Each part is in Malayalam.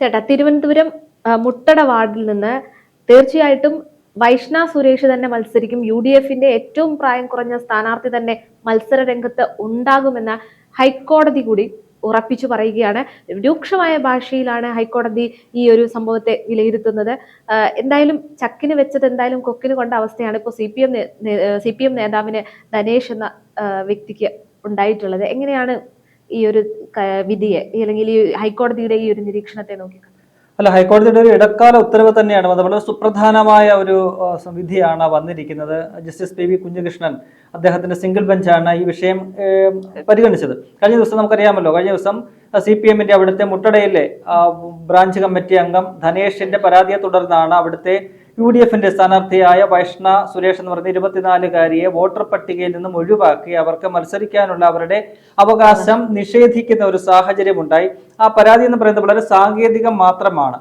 ചേട്ടാ തിരുവനന്തപുരം മുട്ടട വാർഡിൽ നിന്ന് തീർച്ചയായിട്ടും വൈഷ്ണ സുരേഷ് തന്നെ മത്സരിക്കും. യു ഡി എഫിന്റെ ഏറ്റവും പ്രായം കുറഞ്ഞ സ്ഥാനാർത്ഥി തന്നെ മത്സര രംഗത്ത് ഉണ്ടാകുമെന്ന ഹൈക്കോടതി കൂടി ഉറപ്പിച്ചു പറയുകയാണ്. രൂക്ഷമായ ഭാഷയിലാണ് ഹൈക്കോടതി ഈ ഒരു സംഭവത്തെ വിലയിരുത്തുന്നത്. എന്തായാലും ചക്കിന് വെച്ചത് എന്തായാലും കൊക്കിന് കൊണ്ട അവസ്ഥയാണ് ഇപ്പോൾ C P M C P M നേതാവിന് ധനേഷ് എന്ന വ്യക്തിക്ക് ഉണ്ടായിട്ടുള്ളത്. എങ്ങനെയാണ് ഈ ഒരു വിധിയെ അല്ലെങ്കിൽ ഈ ഹൈക്കോടതിയുടെ ഈ ഒരു നിരീക്ഷണത്തെ നോക്കി അല്ല ഹൈക്കോടതിയുടെ ഒരു ഇടക്കാല ഉത്തരവ് തന്നെയാണ്. വളരെ സുപ്രധാനമായ ഒരു വിധിയാണ് വന്നിരിക്കുന്നത്. ജസ്റ്റിസ് പി വി കുഞ്ഞകൃഷ്ണൻ അദ്ദേഹത്തിന്റെ സിംഗിൾ ബെഞ്ചാണ് ഈ വിഷയം പരിഗണിച്ചത്. കഴിഞ്ഞ ദിവസം നമുക്കറിയാമല്ലോ കഴിഞ്ഞ ദിവസം സി പി എമ്മിന്റെ അവിടുത്തെ മുട്ടടയിലെ ബ്രാഞ്ച് കമ്മിറ്റി അംഗം ധനേഷിന്റെ പരാതിയെ തുടർന്നാണ് അവിടുത്തെ യു ഡി എഫിന്റെ സ്ഥാനാർത്ഥിയായ വൈഷ്ണ സുരേഷ് എന്ന് പറഞ്ഞ ഇരുപത്തിനാലുകാരിയെ വോട്ടർ പട്ടികയിൽ നിന്നും ഒഴിവാക്കി അവർക്ക് മത്സരിക്കാനുള്ള അവരുടെ അവകാശം നിഷേധിക്കുന്ന ഒരു സാഹചര്യമുണ്ടായി. ആ പരാതി എന്ന് പറയുന്നത് വളരെ സാങ്കേതികം മാത്രമാണ്.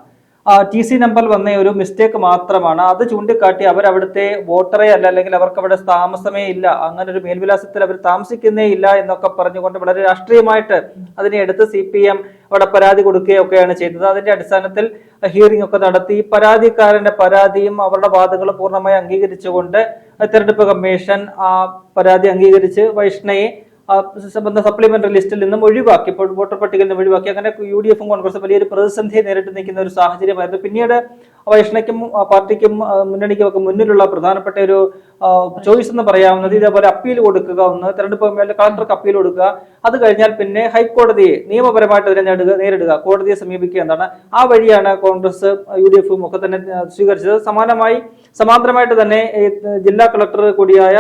ടി സി നമ്പർ വന്ന ഒരു മിസ്റ്റേക്ക് മാത്രമാണ്. അത് ചൂണ്ടിക്കാട്ടി അവർ അവിടുത്തെ വോട്ടറെ അല്ല അല്ലെങ്കിൽ അവർക്ക് അവിടെ താമസമേ ഇല്ല അങ്ങനെ ഒരു മേൽവിലാസത്തിൽ അവർ താമസിക്കുന്നേ ഇല്ല എന്നൊക്കെ പറഞ്ഞുകൊണ്ട് വളരെ രാഷ്ട്രീയമായിട്ട് അതിനെ എടുത്ത് സി പി എം അവിടെ പരാതി കൊടുക്കുകയൊക്കെയാണ് ചെയ്തത്. അതിന്റെ അടിസ്ഥാനത്തിൽ ഹിയറിംഗ് ഒക്കെ നടത്തി. പരാതിക്കാരന്റെ പരാതിയും അവരുടെ വാദങ്ങളും പൂർണമായി അംഗീകരിച്ചുകൊണ്ട് തെരഞ്ഞെടുപ്പ് കമ്മീഷൻ ആ പരാതി അംഗീകരിച്ച് വൈഷ്ണയെ സപ്ലിമെന്ററി ലിസ്റ്റിൽ നിന്നും ഒഴിവാക്കി വോട്ടർ പട്ടികയിൽ നിന്നും ഒഴിവാക്കി. അങ്ങനെ യു ഡി എഫും കോൺഗ്രസും വലിയൊരു പ്രതിസന്ധിയെ നേരിട്ട് നിൽക്കുന്ന ഒരു സാഹചര്യമായിരുന്നു. പിന്നീട് വൈഷ്ണയ്ക്കും പാർട്ടിക്കും മുന്നണിക്കും ഒക്കെ മുന്നിലുള്ള പ്രധാനപ്പെട്ട ഒരു ചോയ്സ് എന്ന് പറയാവുന്നത് ഇതേപോലെ അപ്പീൽ കൊടുക്കുക ഒന്ന് തെരഞ്ഞെടുപ്പ് കളക്ടർക്ക് അപ്പീൽ കൊടുക്കുക. അത് കഴിഞ്ഞാൽ പിന്നെ ഹൈക്കോടതിയെ നിയമപരമായിട്ട് അതിനെ നേടുക നേരിടുക കോടതിയെ സമീപിക്കുക എന്നാണ്. ആ വഴിയാണ് കോൺഗ്രസ് യു ഡി എഫും ഒക്കെ തന്നെ സ്വീകരിച്ചത്. സമാനമായി സമാന്തരമായിട്ട് തന്നെ ജില്ലാ കളക്ടർ കൂടിയായ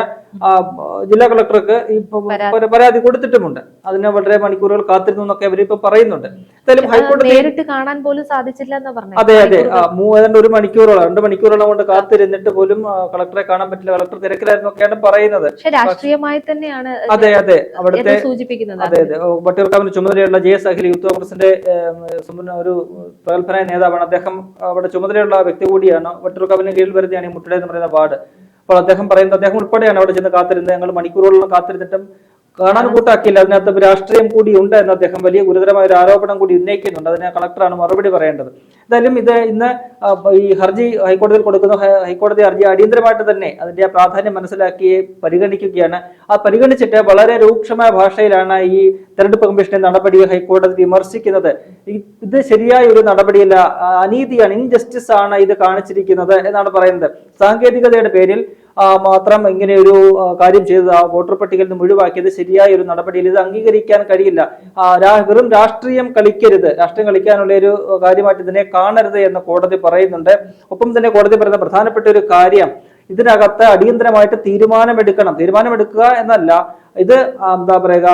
ജില്ലാ കളക്ടർക്ക് ഈ പരാതി. കൊടുത്തിട്ടുമുണ്ട്. അതിന് വളരെ മണിക്കൂറുകൾ കാത്തിരുന്നു എന്നൊക്കെ ഇപ്പൊ പറയുന്നുണ്ട്. എന്തായാലും ഹൈക്കോടതി നേരിട്ട് കാണാൻ പോലും സാധിച്ചില്ല അതെ അതെ. ഏതാണ്ട് ഒരു മണിക്കൂറോളം രണ്ട് മണിക്കൂറോളം കൊണ്ട് കാത്തിരുന്നിട്ട് പോലും കളക്ടറെ കാണാൻ പറ്റില്ല. കളക്ടർ തിരക്കിലായിരുന്നു ഒക്കെയാണ് പറയുന്നത്. രാഷ്ട്രീയമായി തന്നെയാണ് അതെ അതെ. അവിടുത്തെ സൂചിപ്പിക്കുന്നത്. അതെ അതെ. വട്ടിയൂർക്കാവിന് ചുമതലയുള്ള ജെ എസ് അഖിൽ യൂത്ത് കോൺഗ്രസിന്റെ ഒരു പ്രഗത്ഭനായ നേതാവാണ്. അദ്ദേഹം അവിടെ ചുമതലയുള്ള വ്യക്തി കൂടിയാണ്. വട്ടിയൂർക്കാവിന് കീഴിൽ വരുന്നതാണ് ഈ മുട്ടട എന്ന് പറയുന്ന വാർഡ്. അപ്പോൾ അദ്ദേഹം പറയുന്നത് അദ്ദേഹം ഉൾപ്പെടെയാണ് അവിടെ ചെന്ന് കാത്തിരുന്നത്. ഞങ്ങൾ മണിക്കൂറുകളോളം കാത്തിരുന്നിട്ടും കാണാൻ കൂട്ടാക്കിയില്ല അതിനകത്ത് രാഷ്ട്രീയം കൂടി ഉണ്ട് എന്ന് അദ്ദേഹം വലിയ ഗുരുതരമായ ഒരു ആരോപണം കൂടി ഉന്നയിക്കുന്നുണ്ട്. അതിനെ കളക്ടറാണ് മറുപടി പറയേണ്ടത്. എന്തായാലും ഇത് ഇന്ന് ഈ ഹർജി ഹൈക്കോടതിയിൽ കൊടുക്കുന്ന ഹൈക്കോടതി ഹർജി അടിയന്തരമായിട്ട് തന്നെ അതിന്റെ പ്രാധാന്യം മനസ്സിലാക്കി പരിഗണിക്കുകയാണ്. ആ പരിഗണിച്ചിട്ട് വളരെ രൂക്ഷമായ ഭാഷയിലാണ് ഈ തെരഞ്ഞെടുപ്പ് കമ്മീഷന്റെ നടപടി ഹൈക്കോടതി വിമർശിക്കുന്നത്. ഇത് ശരിയായ ഒരു നടപടിയല്ല. അനീതിയാണ് ഇൻജസ്റ്റിസ് ആണ് ഇത് കാണിച്ചിരിക്കുന്നത് എന്നാണ് പറയുന്നത്. സാങ്കേതികതയുടെ പേരിൽ മാത്രം ഇങ്ങനെ ഒരു കാര്യം ചെയ്തത്. വോട്ടർ പട്ടികയിൽ നിന്ന് ഒഴിവാക്കിയത് ശരിയായ ഒരു നടപടിയിൽ ഇത് അംഗീകരിക്കാൻ കഴിയില്ല. വെറും രാഷ്ട്രീയം കളിക്കരുത്. രാഷ്ട്രീയം കളിക്കാനുള്ള ഒരു കാര്യമായിട്ട് ഇതിനെ കാണരുത് എന്ന് കോടതി പറയുന്നുണ്ട്. ഒപ്പം തന്നെ കോടതി പറയുന്ന പ്രധാനപ്പെട്ട ഒരു കാര്യം ഇതിനകത്ത് അടിയന്തരമായിട്ട് തീരുമാനമെടുക്കണം. തീരുമാനമെടുക്കുക എന്നല്ല ഇത് എന്താ പറയുക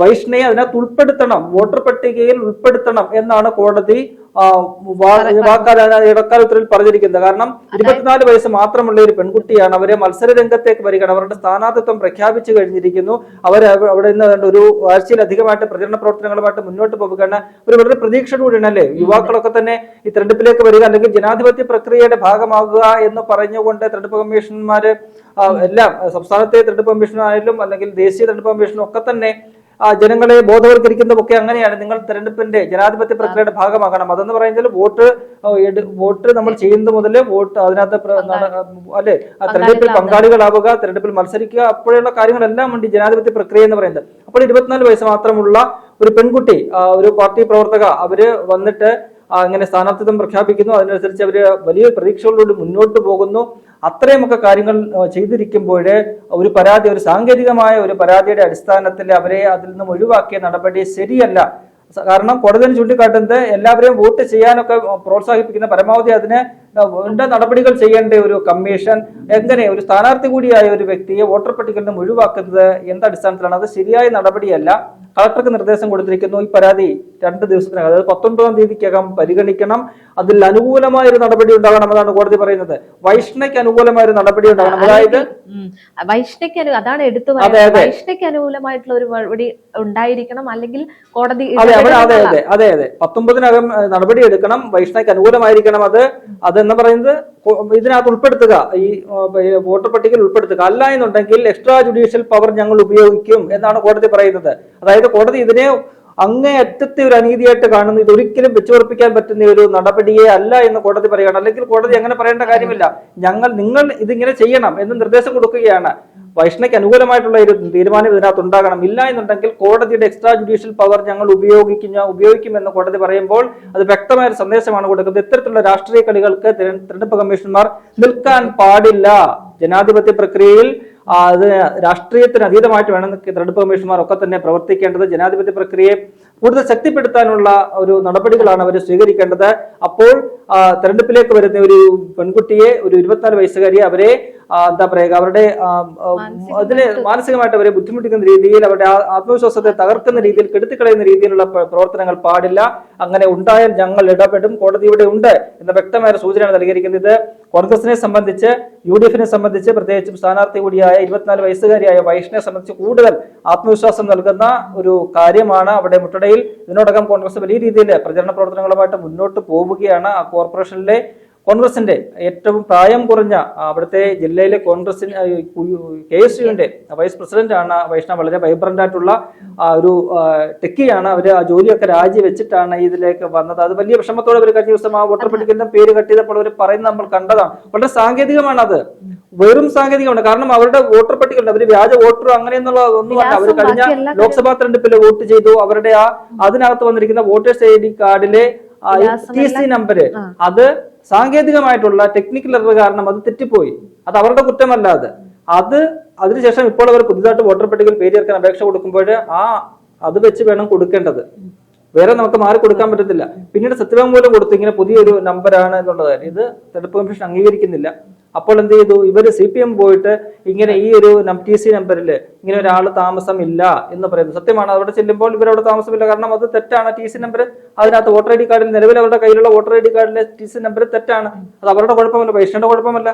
വൈഷ്ണയെ അതിനകത്ത് ഉൾപ്പെടുത്തണം. വോട്ടർ പട്ടികയിൽ ഉൾപ്പെടുത്തണം എന്നാണ് കോടതി ആ, ഇടക്കാലത്തിൽ പറഞ്ഞിരിക്കുന്നത്. കാരണം ഇരുപത്തിനാല് വയസ്സ് മാത്രമുള്ള ഒരു പെൺകുട്ടിയാണ്. അവരെ മത്സര രംഗത്തേക്ക് വരികയാണ്. അവരുടെ സ്ഥാനാർത്ഥിത്വം പ്രഖ്യാപിച്ചു കഴിഞ്ഞിരിക്കുന്നു. അവർ അവിടെ നിന്ന് ഒരു ആഴ്ചയിലധികമായിട്ട് പ്രചരണ പ്രവർത്തനങ്ങളുമായിട്ട് മുന്നോട്ട് പോവുകയാണ്. ഒരു വളരെ പ്രതീക്ഷ കൂടിയാണ് അല്ലേ യുവാക്കളൊക്കെ തന്നെ ഈ തെരഞ്ഞെടുപ്പിലേക്ക് വരിക അല്ലെങ്കിൽ ജനാധിപത്യ പ്രക്രിയയുടെ ഭാഗമാകുക എന്ന് പറഞ്ഞുകൊണ്ട് തെരഞ്ഞെടുപ്പ് കമ്മീഷന്മാര് ആ, എല്ലാം സംസ്ഥാനത്തെ തെരഞ്ഞെടുപ്പ് കമ്മീഷനായാലും അല്ലെങ്കിൽ ദേശീയ തെരഞ്ഞെടുപ്പ് കമ്മീഷനും ഒക്കെ തന്നെ ജനങ്ങളെ ബോധവൽക്കരിക്കുന്നതൊക്കെ അങ്ങനെയാണ്. നിങ്ങൾ തെരഞ്ഞെടുപ്പിന്റെ ജനാധിപത്യ പ്രക്രിയയുടെ ഭാഗമാകണം. അതെന്ന് പറയുന്നത് വോട്ട് വോട്ട് നമ്മൾ ചെയ്യുന്നത് മുതൽ വോട്ട് അതിനകത്ത് അല്ലെ തെരഞ്ഞെടുപ്പിൽ പങ്കാളികളാവുക തെരഞ്ഞെടുപ്പിൽ മത്സരിക്കുക അപ്പോഴുള്ള കാര്യങ്ങളെല്ലാം ഉണ്ട് ജനാധിപത്യ പ്രക്രിയ എന്ന് പറയുന്നത്. അപ്പോൾ ഇരുപത്തിനാല് വയസ്സ് മാത്രമുള്ള ഒരു പെൺകുട്ടി ഒരു പാർട്ടി പ്രവർത്തക അവർ വന്നിട്ട് അങ്ങനെ ഇങ്ങനെ സ്ഥാനാർത്ഥിത്വം പ്രഖ്യാപിക്കുന്നു. അതിനനുസരിച്ച് അവർ വലിയ പ്രതീക്ഷകളോട് മുന്നോട്ട് പോകുന്നു. അത്രയുമൊക്കെ കാര്യങ്ങൾ ചെയ്തിരിക്കുമ്പോൾ ഒരു പരാതി ഒരു സാങ്കേതികമായ ഒരു പരാതിയുടെ അടിസ്ഥാനത്തിൽ അവരെ അതിൽ നിന്നും ഒഴിവാക്കിയ നടപടി ശരിയല്ല. കാരണം കോടതിയിൽ ചൂണ്ടിക്കാട്ടുന്നത് എല്ലാവരെയും വോട്ട് ചെയ്യാനൊക്കെ പ്രോത്സാഹിപ്പിക്കുന്ന പരമാവധി അതിന് നടപടികൾ ചെയ്യേണ്ട ഒരു കമ്മീഷൻ എങ്ങനെ ഒരു സ്ഥാനാർത്ഥി കൂടിയായ ഒരു വ്യക്തിയെ വോട്ടർ പട്ടികയിൽ നിന്ന് ഒഴിവാക്കുന്നത് എന്ത് അടിസ്ഥാനത്തിലാണ്. അത് ശരിയായ നടപടിയല്ല. കളക്ടർക്ക് നിർദ്ദേശം കൊടുത്തിരിക്കുന്നു ഈ പരാതി രണ്ട് ദിവസത്തിനകം അതായത് പത്തൊൻപതാം തീയതിക്കകം പരിഗണിക്കണം. അതിൽ അനുകൂലമായ ഒരു നടപടി ഉണ്ടാകണമെന്നാണ് കോടതി പറയുന്നത്. വൈഷ്ണയ്ക്ക് അനുകൂലമായ ഒരു നടപടി ഉണ്ടാകണം. അതായത്. വൈഷ്ണയ്ക്ക് അതാണ് എടുത്തു. വൈഷ്ണയ്ക്ക് അനുകൂലമായിട്ടുള്ള ഒരു നടപടി ഉണ്ടായിരിക്കണം അല്ലെങ്കിൽ കോടതി അതെ അതെ അതെ അതെ അതെ. പത്തൊമ്പതിനകം നടപടി എടുക്കണം. വൈഷ്ണയ്ക്ക് അനുകൂലമായിരിക്കണം അത്. അത് അതെന്ന് പറയുന്നത് ഇതിനകത്ത് ഉൾപ്പെടുത്തുക. ഈ വോട്ടർ പട്ടികയിൽ ഉൾപ്പെടുത്തുക. അല്ല എന്നുണ്ടെങ്കിൽ എക്സ്ട്രാ ജുഡീഷ്യൽ പവർ ഞങ്ങൾ ഉപയോഗിക്കും എന്നാണ് കോടതി പറയുന്നത്. അതായത് കോടതി ഇതിനെ അങ്ങേയറ്റത്തെ ഒരു അനീതിയായിട്ട് കാണുന്നു ഇത് ഒരിക്കലും വെച്ചുറപ്പിക്കാൻ പറ്റുന്ന ഒരു നടപടിയെ അല്ല എന്ന് കോടതി പറയുകയാണ്. അല്ലെങ്കിൽ കോടതി അങ്ങനെ പറയേണ്ട കാര്യമില്ല. ഞങ്ങൾ നിങ്ങൾ ഇതിങ്ങനെ ചെയ്യണം എന്ന് നിർദ്ദേശം കൊടുക്കുകയാണ്. വൈഷ്ണയ്ക്ക് അനുകൂലമായിട്ടുള്ള ഒരു തീരുമാനം ഇതിനകത്ത് ഉണ്ടാകണം. ഇല്ല എന്നുണ്ടെങ്കിൽ കോടതിയുടെ എക്സ്ട്രാ ജുഡീഷ്യൽ പവർ ഞങ്ങൾ ഉപയോഗിക്കുന്ന ഉപയോഗിക്കുമെന്ന് കോടതി പറയുമ്പോൾ അത് വ്യക്തമായ ഒരു സന്ദേശമാണ് കൊടുക്കുന്നത്. ഇത്തരത്തിലുള്ള രാഷ്ട്രീയ കളികൾക്ക് തിര- തിരഞ്ഞെടുപ്പ് കമ്മീഷണർമാർ നിൽക്കാൻ പാടില്ല. ജനാധിപത്യ പ്രക്രിയയിൽ അത് രാഷ്ട്രീയത്തിന് അതീതമായിട്ട് വേണം തെരഞ്ഞെടുപ്പ് കമ്മീഷണർമാർ ഒക്കെ തന്നെ പ്രവർത്തിക്കേണ്ടത് ജനാധിപത്യ പ്രക്രിയയെ കൂടുതൽ ശക്തിപ്പെടുത്താനുള്ള ഒരു നടപടികളാണ് അവർ സ്വീകരിക്കേണ്ടത്. അപ്പോൾ തെരഞ്ഞെടുപ്പിലേക്ക് വരുന്ന ഒരു പെൺകുട്ടിയെ ഒരു ഇരുപത്തിനാല് വയസ്സുകാരിയെ അവരെ എന്താ പറയുക അവരുടെ അതിന് മാനസികമായിട്ട് അവരെ ബുദ്ധിമുട്ടിക്കുന്ന രീതിയിൽ അവരുടെ ആത്മവിശ്വാസത്തെ തകർക്കുന്ന രീതിയിൽ കെടുത്തിക്കളയുന്ന രീതിയിലുള്ള പ്രവർത്തനങ്ങൾ പാടില്ല. അങ്ങനെ ഉണ്ടായാൽ ഞങ്ങൾ ഇടപെടും. കോടതി ഇവിടെ ഉണ്ട് എന്ന വ്യക്തമായ സൂചനയാണ് നൽകിയിരിക്കുന്നത്. കോൺഗ്രസിനെ സംബന്ധിച്ച് യു ഡി എഫിനെ സംബന്ധിച്ച് പ്രത്യേകിച്ചും സ്ഥാനാർത്ഥി കൂടിയായ ഇരുപത്തിനാല് വയസ്സുകാരിയായ വൈഷ്ണയെ സംബന്ധിച്ച് കൂടുതൽ ആത്മവിശ്വാസം നൽകുന്ന ഒരു കാര്യമാണ് അവിടെ മുട്ടടയിൽ. ഇതിനോടകം കോൺഗ്രസ് വലിയ രീതിയിൽ പ്രചരണ പ്രവർത്തനങ്ങളുമായിട്ട് മുന്നോട്ട് പോവുകയാണ് ആ കോർപ്പറേഷനിലെ കോൺഗ്രസിന്റെ ഏറ്റവും പ്രായം കുറഞ്ഞ അവിടുത്തെ ജില്ലയിലെ കോൺഗ്രസിന് കെ എസ് യുവിന്റെ വൈസ് പ്രസിഡന്റ് ആണ് വൈഷ്ണവ് വളരെ വൈബ്രന്റ് ആയിട്ടുള്ള ആ, ഒരു ടെക്കിയാണ് അവർ ആ ജോലിയൊക്കെ രാജിവെച്ചിട്ടാണ് ഇതിലേക്ക് വന്നത്. അത് വലിയ വിഷമത്തോടെ അവർ കഴിഞ്ഞ ദിവസം ആ വോട്ടർ പട്ടികലിന്റെ പേര് കട്ടിയപ്പോൾ അവർ പറയുന്നത് നമ്മൾ കണ്ടതാണ്. വളരെ സാങ്കേതികമാണ് അത് വെറും സാങ്കേതികമാണ്. കാരണം അവരുടെ വോട്ടർ പട്ടികളുണ്ട് അവർ വ്യാജ വോട്ടർ അങ്ങനെയെന്നുള്ള ഒന്നുമല്ല അവർ കഴിഞ്ഞ ലോക്സഭാ തെരഞ്ഞെടുപ്പിൽ വോട്ട് ചെയ്തു. അവരുടെ ആ അതിനകത്ത് വന്നിരിക്കുന്ന വോട്ടേഴ്സ് ഐ ഡി കാർഡിലെ ടി സി നമ്പര് അത് സാങ്കേതികമായിട്ടുള്ള ടെക്നിക്കൽ എറർ കാരണം അത് തെറ്റിപ്പോയി. അത് അവരുടെ കുറ്റമല്ലാതെ. അത് അത് അതിനുശേഷം ഇപ്പോൾ അവർ പുതുതായിട്ട് വോട്ടർ പട്ടികയിൽ പേര് ചേർക്കാൻ അപേക്ഷ കൊടുക്കുമ്പോൾ ആ അത് വെച്ച് വേണം കൊടുക്കേണ്ടത്. വേറെ നമുക്ക് മാറി കൊടുക്കാൻ പറ്റത്തില്ല. പിന്നീട് സത്യവാങ്മൂലം കൊടുത്ത് ഇങ്ങനെ പുതിയൊരു നമ്പറാണ് എന്നുള്ളത് ഇത് തെരഞ്ഞെടുപ്പ് കമ്മീഷൻ അംഗീകരിക്കുന്നില്ല. അപ്പോൾ എന്ത് ചെയ്തു? ഇവർ സി പി എം പോയിട്ട് ഇങ്ങനെ ഈ ഒരു ടി സി നമ്പറിൽ ഇങ്ങനെ ഒരാൾ താമസം ഇല്ല എന്ന് പറയുന്നു. സത്യമാണ് അവിടെ ചെല്ലുമ്പോൾ ഇവരവിടെ താമസമില്ല. കാരണം അത് തെറ്റാണ്. ടി സി നമ്പർ അതിനകത്ത് വോട്ടർ ഐ ഡി കാർഡിൽ നിലവിൽ അവരുടെ കയ്യിലുള്ള വോട്ടർ ഐ ഡി കാർഡിലെ ടി സി നമ്പർ തെറ്റാണ്. അത് അവരുടെ കുഴപ്പമല്ല. പേഷ്യന്റെ കുഴപ്പമല്ല.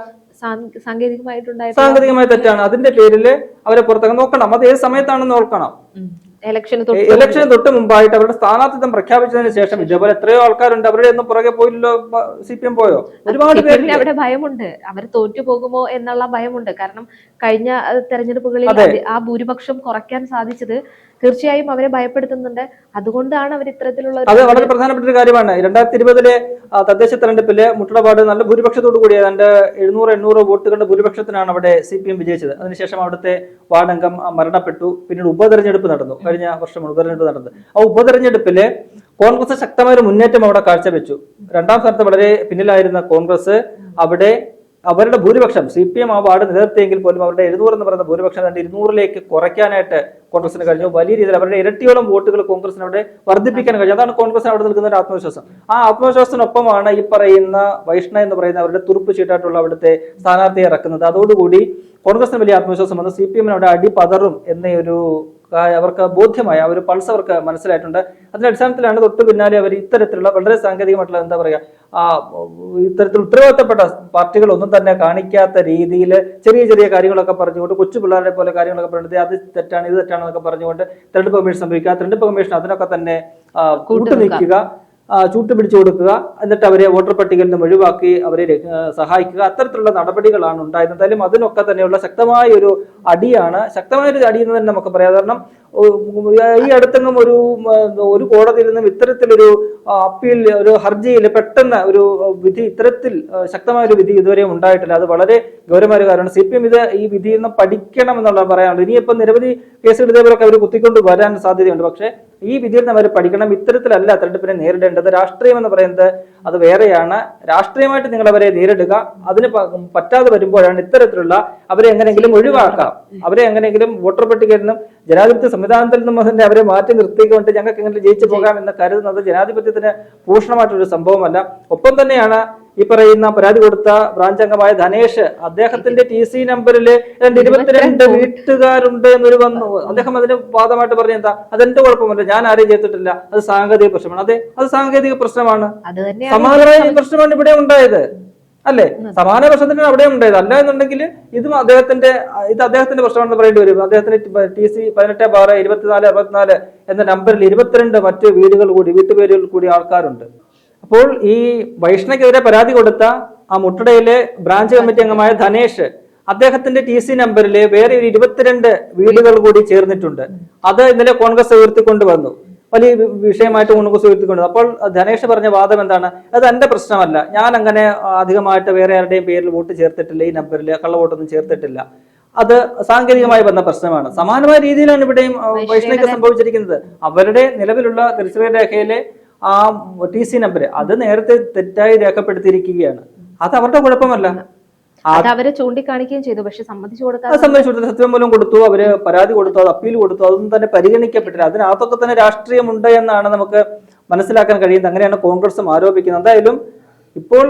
സാങ്കേതികമായിട്ടുണ്ടായ സാങ്കേതികമായി തെറ്റാണ്. അതിന്റെ പേരിൽ അവരെ പുറത്തേക്ക് നോക്കണം. അത് ഏത് സമയത്താണെന്ന് ഓർക്കണം. ഇലക്ഷന് തൊട്ട് മുമ്പായിട്ട് അവരുടെ സ്ഥാനാർത്ഥിത്വം പ്രഖ്യാപിച്ചതിന് ശേഷം ഇതേപോലെ എത്രയോ ആൾക്കാരുണ്ട്. അവരുടെ ഒന്നും പുറകെ പോയില്ലോ സി പി എം പോയോ? ഒരുപാട് പേര് അവിടെ ഭയമുണ്ട്. അവർ തോറ്റു പോകുമോ എന്നുള്ള ഭയമുണ്ട്. കാരണം കഴിഞ്ഞ തെരഞ്ഞെടുപ്പുകളിൽ ആ ഭൂരിപക്ഷം കുറയ്ക്കാൻ സാധിച്ചത് തീർച്ചയായും അവരെ ഭയപ്പെടുത്തുന്നുണ്ട്. അതുകൊണ്ടാണ് അവർ ഇത്തരത്തിലുള്ള അത് വളരെ പ്രധാനപ്പെട്ട ഒരു കാര്യമാണ്. രണ്ടായിരത്തി ഇരുപതിലെ തദ്ദേശ തെരഞ്ഞെടുപ്പിലെ മുട്ടടപാട് നല്ല ഭൂരിപക്ഷത്തോടു കൂടി ഏതാണ്ട് എഴുന്നൂറ് എണ്ണൂറ് വോട്ടുകളുടെ ഭൂരിപക്ഷത്തിനാണ് അവിടെ സി പി എം വിജയിച്ചത്. അതിനുശേഷം അവിടുത്തെ വാർഡംഗം മരണപ്പെട്ടു. പിന്നീട് ഉപതെരഞ്ഞെടുപ്പ് നടന്നു. കഴിഞ്ഞ വർഷം ഉപതെരഞ്ഞെടുപ്പ് നടന്നു ആ ഉപതെരഞ്ഞെടുപ്പിൽ കോൺഗ്രസ് ശക്തമായ ഒരു മുന്നേറ്റം അവിടെ കാഴ്ചവെച്ചു. രണ്ടാം സ്ഥാനത്ത് വളരെ പിന്നിലായിരുന്ന കോൺഗ്രസ് അവിടെ അവരുടെ ഭൂരിപക്ഷം സി പി എം ആ വാർഡ് നിലനിർത്തിയെങ്കിൽ പോലും അവരുടെ എഴുന്നൂറ് എന്ന് പറയുന്ന ഭൂരിപക്ഷം തന്നെ ഇരുന്നൂറിലേക്ക് കുറയ്ക്കാനായിട്ട് കോൺഗ്രസിന് കഴിഞ്ഞു. വലിയ രീതിയിൽ അവരുടെ ഇരട്ടിയോളം വോട്ടുകൾ കോൺഗ്രസിന് അവിടെ വർദ്ധിപ്പിക്കാൻ കഴിഞ്ഞു. അതാണ് കോൺഗ്രസിന് അവിടെ നിൽക്കുന്ന ഒരു ആത്മവിശ്വാസം. ആ ആത്മവിശ്വാസത്തിനൊപ്പമാണ് ഈ പറയുന്ന വൈഷ്ണ എന്ന് പറയുന്ന അവരുടെ തുറുപ്പ് ചീട്ടായിട്ടുള്ള അവിടുത്തെ സ്ഥാനാർത്ഥിയെ ഇറക്കുന്നത്. അതോടുകൂടി കോൺഗ്രസിന് വലിയ ആത്മവിശ്വാസം വന്നു സി പി എമ്മിന് അവിടെ അടി പതറും എന്ന ഒരു കാ- അവർക്ക് ബോധ്യമായ ഒരു പൾസ് അവർക്ക് മനസ്സിലായിട്ടുണ്ട്. അതിന്റെ അടിസ്ഥാനത്തിലാണ് തൊട്ട് പിന്നാലെ അവർ ഇത്തരത്തിലുള്ള വളരെ സാങ്കേതികമായിട്ടുള്ള എന്താ പറയുക ആ ഇത്തരത്തിൽ ഉത്തരവാദിത്തപ്പെട്ട പാർട്ടികളൊന്നും തന്നെ കാണിക്കാത്ത രീതിയിൽ ചെറിയ ചെറിയ കാര്യങ്ങളൊക്കെ പറഞ്ഞുകൊണ്ട് കൊച്ചു പിള്ളേരെ പോലെ കാര്യങ്ങളൊക്കെ പറഞ്ഞത് അത് തെറ്റാണ് ഇത് തെറ്റാണെന്നൊക്കെ പറഞ്ഞുകൊണ്ട് തെരഞ്ഞെടുപ്പ് കമ്മീഷൻ സംഭവിക്കുക. തെരഞ്ഞെടുപ്പ് കമ്മീഷൻ അതിനൊക്കെ തന്നെ കൂട്ടുനിൽക്കുക. ചൂട്ട് പിടിച്ചു കൊടുക്കുക. എന്നിട്ട് അവരെ വോട്ടർ പട്ടികയിൽ നിന്നും ഒഴിവാക്കി അവരെ സഹായിക്കുക. അത്തരത്തിലുള്ള നടപടികളാണ് ഉണ്ടായിരുന്നത്. എന്തായാലും അതിനൊക്കെ തന്നെയുള്ള ശക്തമായ ഒരു അടിയാണ്. ശക്തമായ ഒരു അടി എന്ന് തന്നെ നമുക്ക് പറയാം. കാരണം ഈ അടുത്തെങ്ങും ഒരു ഒരു കോടതിയിൽ നിന്നും ഇത്തരത്തിലൊരു അപ്പീൽ ഒരു ഹർജിയിൽ പെട്ടെന്ന് ഒരു വിധി ഇത്തരത്തിൽ ശക്തമായ ഒരു വിധി ഇതുവരെ ഉണ്ടായിട്ടില്ല. അത് വളരെ ഗൗരവമായ കാര്യമാണ്. സി പി എം ഇത് ഈ വിധിയിൽ നിന്ന് പഠിക്കണം എന്നുള്ള പറയാനുള്ളത് ഇനിയിപ്പോൾ നിരവധി കേസുകൾ ഇതേപോലൊക്കെ അവർ കുത്തിക്കൊണ്ട് വരാൻ സാധ്യതയുണ്ട്. പക്ഷേ ഈ വിധിയിൽ നിന്ന് അവർ പഠിക്കണം. ഇത്തരത്തിലല്ല തെരഞ്ഞെടുപ്പിനെ നേരിടേണ്ടത്. രാഷ്ട്രീയം എന്ന് പറയുന്നത് അത് വേറെയാണ്. രാഷ്ട്രീയമായിട്ട് നിങ്ങൾ അവരെ നേരിടുക. അതിന് പറ്റാതെ വരുമ്പോഴാണ് ഇത്തരത്തിലുള്ള അവരെ എങ്ങനെയെങ്കിലും ഒഴിവാക്കാം. അവരെ എങ്ങനെയെങ്കിലും വോട്ടർ പട്ടികയിൽ നിന്നും ജനാധിപത്യ സംവിധാനത്തിൽ നിന്നും തന്നെ അവരെ മാറ്റി നിർത്തിക്കൊണ്ട് ഞങ്ങൾക്ക് എങ്ങനെ ജയിച്ചു പോകാം എന്ന് കരുതുന്നത് ജനാധിപത്യത്തിന് പൂഷണമായിട്ടൊരു സംഭവമല്ല. ഒപ്പം തന്നെയാണ് ഈ പറയുന്ന പരാതി കൊടുത്ത ബ്രാഞ്ച് അംഗമായ ധനേഷ് അദ്ദേഹത്തിന്റെ ടി സി നമ്പറിൽ രണ്ട് ഇരുപത്തിരണ്ട് വീട്ടുകാരുണ്ട് എന്നൊരു വന്നു. അദ്ദേഹം അതിന് വാദമായിട്ട് പറഞ്ഞ എന്താ അതെന്റെ കുഴപ്പമല്ല ഞാൻ ആരെയും ചെയ്തിട്ടില്ല. അത് സാങ്കേതിക പ്രശ്നമാണ്. അതെ അത് സാങ്കേതിക പ്രശ്നമാണ്. സമാനമായ പ്രശ്നമാണ് ഇവിടെ ഉണ്ടായത്. അല്ലേ? സമാന പ്രശ്നത്തിന് അവിടെ ഉണ്ടായത്. അല്ല എന്നുണ്ടെങ്കിൽ ഇതും അദ്ദേഹത്തിന്റെ ഇത് അദ്ദേഹത്തിന്റെ പ്രശ്നമാണെന്ന് പറയേണ്ടി വരും. അദ്ദേഹത്തിന് ടി സി പതിനെട്ട് ബാറ് ഇരുപത്തിനാല് അറുപത്തിനാല് എന്ന നമ്പറിൽ ഇരുപത്തിരണ്ട് മറ്റ് വീടുകൾ കൂടി വീട്ടുപേരുകൾ കൂടി ആൾക്കാരുണ്ട്. അപ്പോൾ ഈ വൈഷ്ണയ്ക്കെതിരെ പരാതി കൊടുത്ത ആ മുട്ടടയിലെ ബ്രാഞ്ച് കമ്മിറ്റി അംഗമായ ധനേഷ് അദ്ദേഹത്തിന്റെ ടി സി നമ്പറിൽ വേറെ ഒരു ഇരുപത്തിരണ്ട് വീടുകൾ കൂടി ചേർന്നിട്ടുണ്ട്. അത് ഇന്നലെ കോൺഗ്രസ് ഉയർത്തിക്കൊണ്ട് വന്നു വലിയ വിഷയമായിട്ട് മുൻകൂർ ഉയർത്തിക്കൊണ്ടത് അപ്പോൾ ധനേഷ് പറഞ്ഞ വാദം എന്താണ്? അത് എന്റെ പ്രശ്നമല്ല. ഞാൻ അങ്ങനെ അധികമായിട്ട് വേറെ ആരുടെയും പേരിൽ വോട്ട് ചേർത്തിട്ടില്ല ഈ നമ്പറിൽ കള്ളവോട്ടൊന്നും ചേർത്തിട്ടില്ല. അത് സാങ്കേതികമായി വന്ന പ്രശ്നമാണ്. സമാനമായ രീതിയിലാണ് ഇവിടെയും വൈഷ്ണവിക്ക് സംഭവിച്ചിരിക്കുന്നത്. അവരുടെ നിലവിലുള്ള തിരിച്ചറിയൽ രേഖയിലെ ആ ടി സി നമ്പർ അത് നേരത്തെ തെറ്റായി രേഖപ്പെടുത്തിയിരിക്കുകയാണ്. അത് അവരുടെ കുഴപ്പമല്ല. അത് അവരെ ചൂണ്ടിക്കാണിക്കുകയും ചെയ്തു. പക്ഷെ സമ്മതിച്ചു കൊടുക്കാതെ അത് സത്യം സത്യമൂലം കൊടുത്തു അവർ പരാതി കൊടുത്തു അത് അപ്പീൽ കൊടുത്തു അതൊന്നും തന്നെ പരിഗണിക്കപ്പെട്ടില്ല. അതിനകത്തൊക്കെ തന്നെ രാഷ്ട്രീയമുണ്ട് എന്നാണ് നമുക്ക് മനസ്സിലാക്കാൻ കഴിയുന്നത്. അങ്ങനെയാണ് കോൺഗ്രസും ആരോപിക്കുന്നത്. എന്തായാലും ഇപ്പോൾ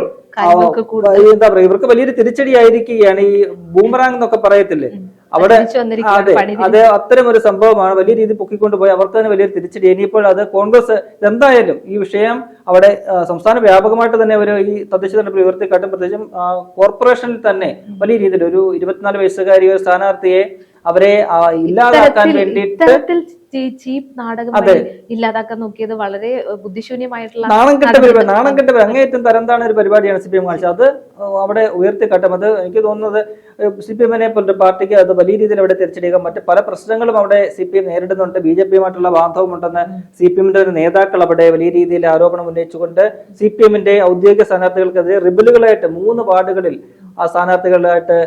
എന്താ പറയുക ഇവർക്ക് വലിയൊരു തിരിച്ചടി ആയിരിക്കുകയാണ് ഈ ബൂമറാങ് എന്നൊക്കെ പറയത്തില്ലേ? അവിടെ അതെ അത് അത്തരം ഒരു സംഭവമാണ്. വലിയ രീതിയിൽ പൊക്കിക്കൊണ്ടുപോയി അവർക്ക് തന്നെ വലിയൊരു തിരിച്ചടി. ഇനിയിപ്പോൾ അത് കോൺഗ്രസ് എന്തായാലും ഈ വിഷയം അവിടെ സംസ്ഥാന വ്യാപകമായിട്ട് തന്നെ ഒരു ഈ തദ്ദേശ തെരഞ്ഞെടുപ്പ് ഉയർത്തിക്കാട്ടും പ്രത്യേകിച്ചും കോർപ്പറേഷനിൽ തന്നെ വലിയ രീതിയിൽ ഒരു ഇരുപത്തിനാല് വയസ്സുകാരി ഒരു സ്ഥാനാർത്ഥിയെ അവരെ ഇല്ലാതാക്കാൻ വേണ്ടിയിട്ട് ചീപ്പ് നാടകം ഇല്ലാതാക്കാൻ നോക്കിയത് വളരെ ബുദ്ധിശൂന്യമായിട്ടുള്ള നാണം കെട്ട പരിപാടി. നാണം കെട്ട. അങ്ങേയറ്റം തരംതാണ ഒരു പരിപാടിയാണ് സി പി എം കാണിച്ചത് അത് അവിടെ ഉയർത്തിക്കാട്ടും അത് എനിക്ക് തോന്നുന്നത് സി പി എമ്മിനെ പോലൊരു പാർട്ടിക്ക് അത് വലിയ രീതിയിൽ അവിടെ തിരിച്ചടിക്കുക മറ്റ് പല പ്രശ്നങ്ങളും അവിടെ സി പി എം നേരിടുന്നുണ്ട് ബി ജെ പിയുമായിട്ടുള്ള ബാന്ധവമുണ്ടെന്ന് സി പി എമ്മിന്റെ ഒരു നേതാക്കൾ അവിടെ വലിയ രീതിയിൽ ആരോപണം ഉന്നയിച്ചുകൊണ്ട് സി പി എമ്മിന്റെ ഔദ്യോഗിക സ്ഥാനാർത്ഥികൾക്കെതിരെ റിബലുകളായിട്ട് മൂന്ന് വാർഡുകളിൽ ആ സ്ഥാനാർത്ഥികളായിട്ട്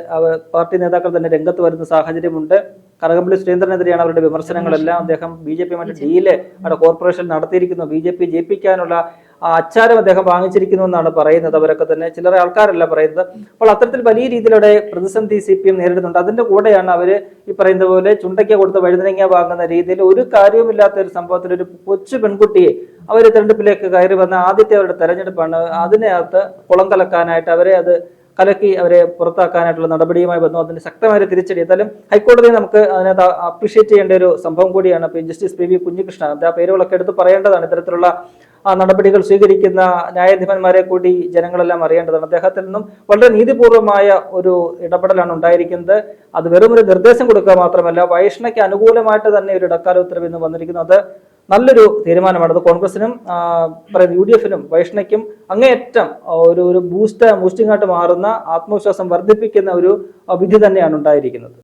പാർട്ടി നേതാക്കൾ തന്നെ രംഗത്ത് വരുന്ന സാഹചര്യമുണ്ട് കടകംപള്ളി സുരേന്ദ്രനെതിരെയാണ് അവരുടെ വിമർശനങ്ങളെല്ലാം. അദ്ദേഹം ബി ജെ പിയുമായിട്ട് ഡീൽ അവിടെ കോർപ്പറേഷൻ നടത്തിയിരിക്കുന്നു. ബി ജെ പി ജയിപ്പിക്കാനുള്ള ആ അച്ചാരം അദ്ദേഹം വാങ്ങിച്ചിരിക്കുന്നു എന്നാണ് പറയുന്നത്. അവരൊക്കെ തന്നെ ചിലരെ ആൾക്കാരല്ല പറയുന്നത്. അപ്പോൾ അത്തരത്തിൽ വലിയ രീതിയിലൂടെ പ്രതിസന്ധി സി പി എം നേരിടുന്നുണ്ട്. അതിന്റെ കൂടെയാണ് അവർ ഈ പറയുന്ന പോലെ ചുണ്ടയ്ക്ക കൊടുത്ത് വഴുതനങ്ങ വാങ്ങുന്ന രീതിയിൽ ഒരു കാര്യവുമില്ലാത്ത ഒരു സംഭവത്തിൽ ഒരു കൊച്ചു പെൺകുട്ടിയെ അവർ തെരഞ്ഞെടുപ്പിലേക്ക് കയറി വന്ന ആദ്യത്തെ അവരുടെ തെരഞ്ഞെടുപ്പാണ്. അതിനകത്ത് കുളം കലക്കാനായിട്ട് അവരെ അത് കലക്കി അവരെ പുറത്താക്കാനായിട്ടുള്ള നടപടിയുമായി ബന്ധം അതിന് ശക്തമായ തിരിച്ചടി. എന്തായാലും ഹൈക്കോടതിയെ നമുക്ക് അതിനകത്ത് അപ്രീഷിയേറ്റ് ചെയ്യേണ്ട ഒരു സംഭവം കൂടിയാണ് ഇപ്പൊ ജസ്റ്റിസ് പി വി കുഞ്ഞികൃഷ്ണൻ. ആ പേരുകളൊക്കെ എടുത്ത് പറയേണ്ടതാണ്. ഇത്തരത്തിലുള്ള നടപടികൾ സ്വീകരിക്കുന്ന ന്യായാധിപന്മാരെ കൂടി ജനങ്ങളെല്ലാം അറിയേണ്ടതാണ്. അദ്ദേഹത്തിൽ നിന്നും വളരെ നീതിപൂർവമായ ഒരു ഇടപെടലാണ് ഉണ്ടായിരിക്കുന്നത്. അത് വെറും ഒരു നിർദ്ദേശം കൊടുക്കുക മാത്രമല്ല വൈഷ്ണയ്ക്ക് അനുകൂലമായിട്ട് തന്നെ ഒരു ഇടക്കാല ഉത്തരവ് ഇന്ന് വന്നിരിക്കുന്നത് നല്ലൊരു തീരുമാനമാണ്. അത് കോൺഗ്രസിനും ആ, പറയുന്ന യു ഡി എഫിനും വൈഷ്ണയ്ക്കും അങ്ങേയറ്റം ഒരു ഒരു ബൂസ്റ്റ് ബൂസ്റ്റിംഗ് ആയിട്ട് മാറുന്ന ആത്മവിശ്വാസം വർദ്ധിപ്പിക്കുന്ന ഒരു വിധി തന്നെയാണ് ഉണ്ടായിരിക്കുന്നത്.